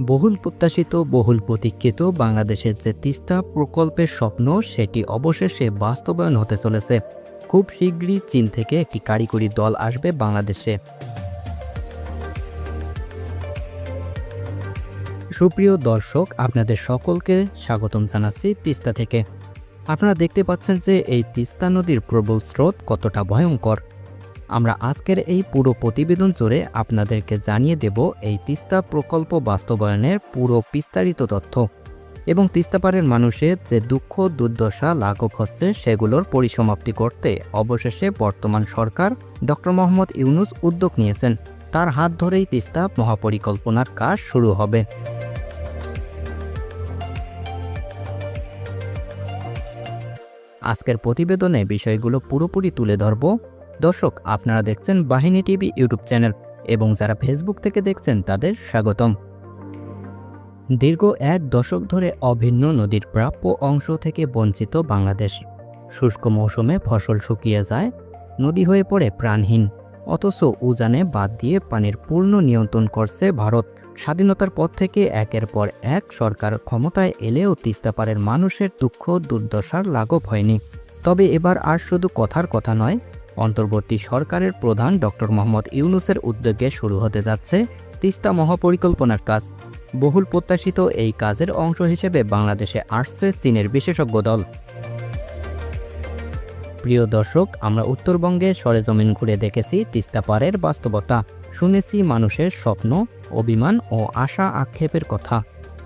বহুল প্রত্যাশিত, বহুল প্রতীক্ষিত বাংলাদেশের যে তিস্তা প্রকল্পের স্বপ্ন, সেটি অবশেষে বাস্তবায়ন হতে চলেছে। খুব শীঘ্রই চীন থেকে একটি কারিগরি দল আসবে বাংলাদেশে। সুপ্রিয় দর্শক, আপনাদের সকলকে স্বাগতম জানাচ্ছি তিস্তা থেকে। আপনারা দেখতে পাচ্ছেন যে এই তিস্তা নদীর প্রবল স্রোত কতটা ভয়ঙ্কর। আমরা আজকের এই পুরো প্রতিবেদন জুড়ে আপনাদেরকে জানিয়ে দেব এই তিস্তা প্রকল্প বাস্তবায়নের পুরো বিস্তারিত তথ্য। এবং তিস্তাপাড়ের মানুষের যে দুঃখ, দুর্দশা লাঘব হচ্ছে সেগুলোর পরিসমাপ্তি করতে অবশেষে বর্তমান সরকার ডক্টর মোহাম্মদ ইউনুস উদ্যোগ নিয়েছেন। তার হাত ধরেই তিস্তা মহাপরিকল্পনার কাজ শুরু হবে। আজকের প্রতিবেদনে বিষয়গুলো পুরোপুরি তুলে ধরব। দর্শক, আপনারা দেখছেন বাহিনী টিভি ইউটিউব চ্যানেল এবং যারা ফেসবুক থেকে দেখছেন তাদের স্বাগতম। দীর্ঘ এক দশক ধরে অভিন্ন নদীর প্রাপ্য অংশ থেকে বঞ্চিত বাংলাদেশ। শুষ্ক মৌসুমে ফসল শুকিয়ে যায়, নদী হয়ে পড়ে প্রাণহীন। অথচ উজানে বাদ দিয়ে পানির পূর্ণ নিয়ন্ত্রণ করছে ভারত। স্বাধীনতার পর থেকে একের পর এক সরকার ক্ষমতায় এলেও তিস্তাপাড়ের মানুষের দুঃখ, দুর্দশার লাঘব হয়নি। তবে এবার আর শুধু কথার কথা নয় অন্তর্বর্তী সরকারের প্রধান ডক্টর মোহাম্মদ ইউনুসের উদ্যোগে শুরু হতে যাচ্ছে তিস্তা মহাপরিকল্পনার কাজ। বহুল প্রত্যাশিত এই কাজের অংশ হিসেবে বাংলাদেশে আসছে চীনের বিশেষজ্ঞ দল। প্রিয় দর্শক, আমরা উত্তরবঙ্গে সরেজমিন ঘুরে দেখেছি তিস্তাপাড়ের বাস্তবতা। শুনেছি মানুষের স্বপ্ন, অভিমান ও আশা আক্ষেপের কথা।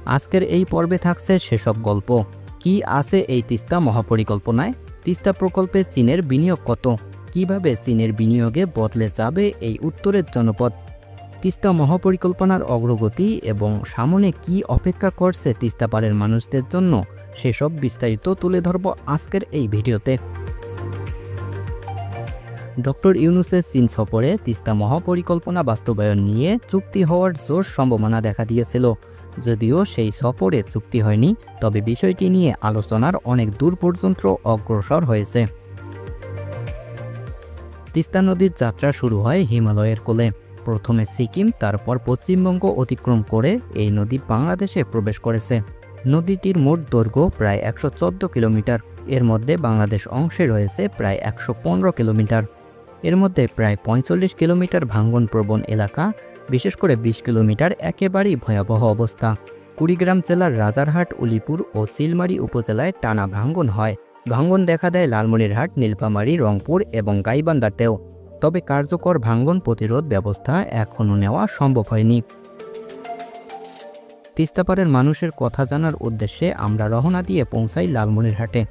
আজকের এই পর্বে থাকছে সেসব গল্প। কি আছে এই তিস্তা মহাপরিকল্পনায়? তিস্তা প্রকল্পে চীনের বিনিয়োগ কত? কীভাবে চীনের বিনিয়োগে বদলে যাবে এই উত্তরের জনপদ? তিস্তা মহাপরিকল্পনার অগ্রগতি এবং সামনে কি অপেক্ষা করছে তিস্তা তিস্তাপাড়ের মানুষদের জন্য সেসব বিস্তারিত তুলে ধরব আজকের এই ভিডিওতে। ডক্টর ইউনুসের চীন সফরে তিস্তা মহাপরিকল্পনা বাস্তবায়ন নিয়ে চুক্তি হওয়ার জোর সম্ভাবনা দেখা দিয়েছিল। যদিও সেই সফরে চুক্তি হয়নি, তবে বিষয়টি নিয়ে আলোচনার অনেক দূর পর্যন্ত অগ্রসর হয়েছে। তিস্তা নদীর যাত্রা শুরু হয় হিমালয়ের কোলে। প্রথমে সিকিম, তারপর পশ্চিমবঙ্গ অতিক্রম করে এই নদী বাংলাদেশে প্রবেশ করেছে। নদীটির মোট দৈর্ঘ্য প্রায় একশো চোদ্দ কিলোমিটার। এর মধ্যে বাংলাদেশ অংশে রয়েছে প্রায় একশো পনেরো কিলোমিটার। এর মধ্যে প্রায় পঁয়তাল্লিশ কিলোমিটার ভাঙ্গন প্রবণ এলাকা, বিশেষ করে ২০ কিলোমিটার একেবারেই ভয়াবহ অবস্থা। কুড়িগ্রাম জেলার রাজারহাট, উলিপুর ও চিলমারি উপজেলায় টানা ভাঙ্গন হয়। ভাঙ্গন দেখা দেয় লালমনিরহাট, নীলফামারী, রংপুর এবং গাইবান্ধাতেও। তবে কার্যকর ভাঙ্গন প্রতিরোধ ব্যবস্থা এখনও নেওয়া সম্ভব হয়নি। তিস্তাপাড়ের মানুষের কথা জানার উদ্দেশ্যে আমরা রহনা দিয়ে পৌঁছাই লালমনিরহাটে।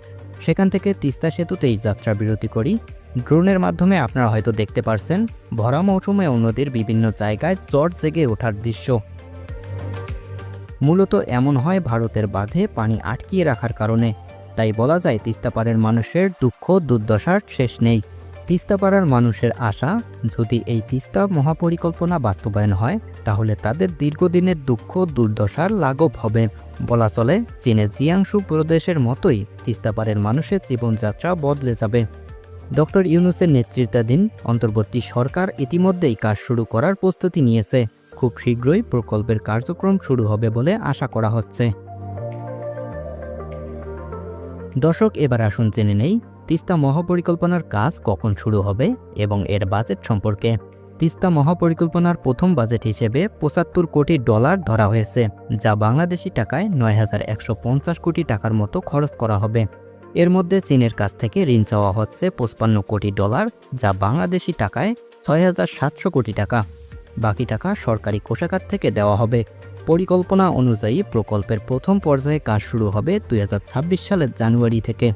সেখান থেকে তিস্তা সেতুতেই যাত্রা বিরতি করি। ড্রোনের মাধ্যমে আপনারা হয়তো দেখতে পারছেন, ভরা মৌসুমে নদীর বিভিন্ন জায়গায় চট জেগে ওঠার দৃশ্য। মূলত এমন হয় ভারতের বাঁধে পানি আটকিয়ে রাখার কারণে। তাই বলা যায় তিস্তাপাড়ের মানুষের দুঃখ, দুর্দশার শেষ নেই। তিস্তাপাড়ার মানুষের আশা, যদি এই তিস্তা মহাপরিকল্পনা বাস্তবায়ন হয়, তাহলে তাদের দীর্ঘদিনের দুঃখ, দুর্দশার লাঘব হবে। বলা চলে চীনের জিয়াংশু প্রদেশের মতোই তিস্তাপাড়ের মানুষের জীবনযাত্রা বদলে যাবে। ডক্টর ইউনুসের নেতৃত্বাধীন অন্তর্বর্তী সরকার ইতিমধ্যেই কাজ শুরু করার প্রস্তুতি নিয়েছে। খুব শীঘ্রই প্রকল্পের কার্যক্রম শুরু হবে বলে আশা করা হচ্ছে। দর্শক, এবার আসুন জেনে নেই তিস্তা মহাপরিকল্পনার কাজ কখন শুরু হবে এবং এর বাজেট সম্পর্কে। তিস্তা মহাপরিকল্পনার প্রথম বাজেট হিসেবে পঁচাত্তর কোটি ডলার ধরা হয়েছে, যা বাংলাদেশি টাকায় নয় হাজার একশো পঞ্চাশ কোটি টাকার মতো খরচ করা হবে। এর মধ্যে চীনের কাছ থেকে ঋণ চাওয়া হচ্ছে পঁচপান্ন কোটি ডলার, যা বাংলাদেশি টাকায় ছয় হাজার সাতশো কোটি টাকা। বাকি টাকা সরকারি কোষাগার থেকে দেওয়া হবে। পরিকল্পনা অনুযায়ী প্রকল্পের প্রথম পর্যায়ে কাজ শুরু হবে দুই হাজার ছাব্বিশ সালের জানুয়ারি থেকে।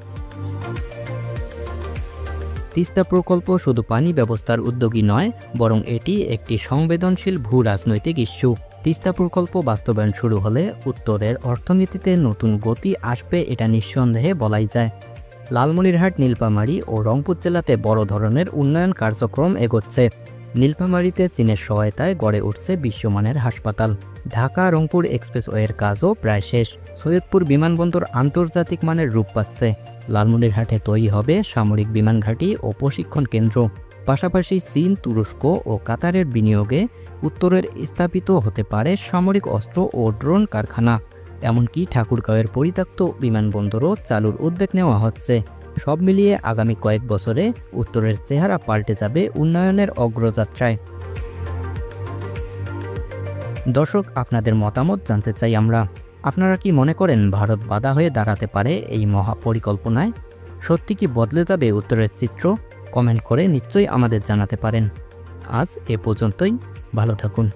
তিস্তা প্রকল্প শুধু পানি ব্যবস্থার উদ্যোগী নয়, বরং এটি একটি সংবেদনশীল ভূ রাজনৈতিক ইস্যু। তিস্তা প্রকল্প বাস্তবায়ন শুরু হলে উত্তরের অর্থনীতিতে নতুন গতি আসবে এটা নিঃসন্দেহে বলাই যায়। লালমনিরহাট নীলপামারী ও রংপুর জেলাতে বড় ধরনের উন্নয়ন কার্যক্রম এগোচ্ছে। নীলফামারীতে চীনের সহায়তায় গড়ে উঠছে বিশ্বমানের হাসপাতাল। ঢাকা রংপুর এক্সপ্রেসওয়ের কাজও প্রায় শেষ। সৈয়দপুর বিমানবন্দর আন্তর্জাতিক মানের রূপ পাচ্ছে। লালমনিরহাটে তৈরি হবে সামরিক বিমান ঘাঁটি ও প্রশিক্ষণ কেন্দ্র। পাশাপাশি চীন, তুরস্ক ও কাতারের বিনিয়োগে উত্তরের স্থাপিত হতে পারে সামরিক অস্ত্র ও ড্রোন কারখানা। এমনকি ঠাকুরগাঁওয়ের পরিত্যক্ত বিমানবন্দরও চালুর উদ্যোগ নেওয়া হচ্ছে। সব মিলিয়ে আগামী কয়েক বছরে উত্তরের চেহারা পাল্টে যাবে উন্নয়নের অগ্রযাত্রায়। দর্শক, আপনাদের মতামত জানতে চাই আমরা। আপনারা কি মনে করেন ভারত বাধা হয়ে দাঁড়াতে পারে এই মহাপরিকল্পনায়? সত্যি কি বদলে যাবে উত্তরের চিত্র? কমেন্ট করে নিশ্চয়ই আমাদের জানাতে পারেন। আজ এ পর্যন্তই। ভালো থাকুন।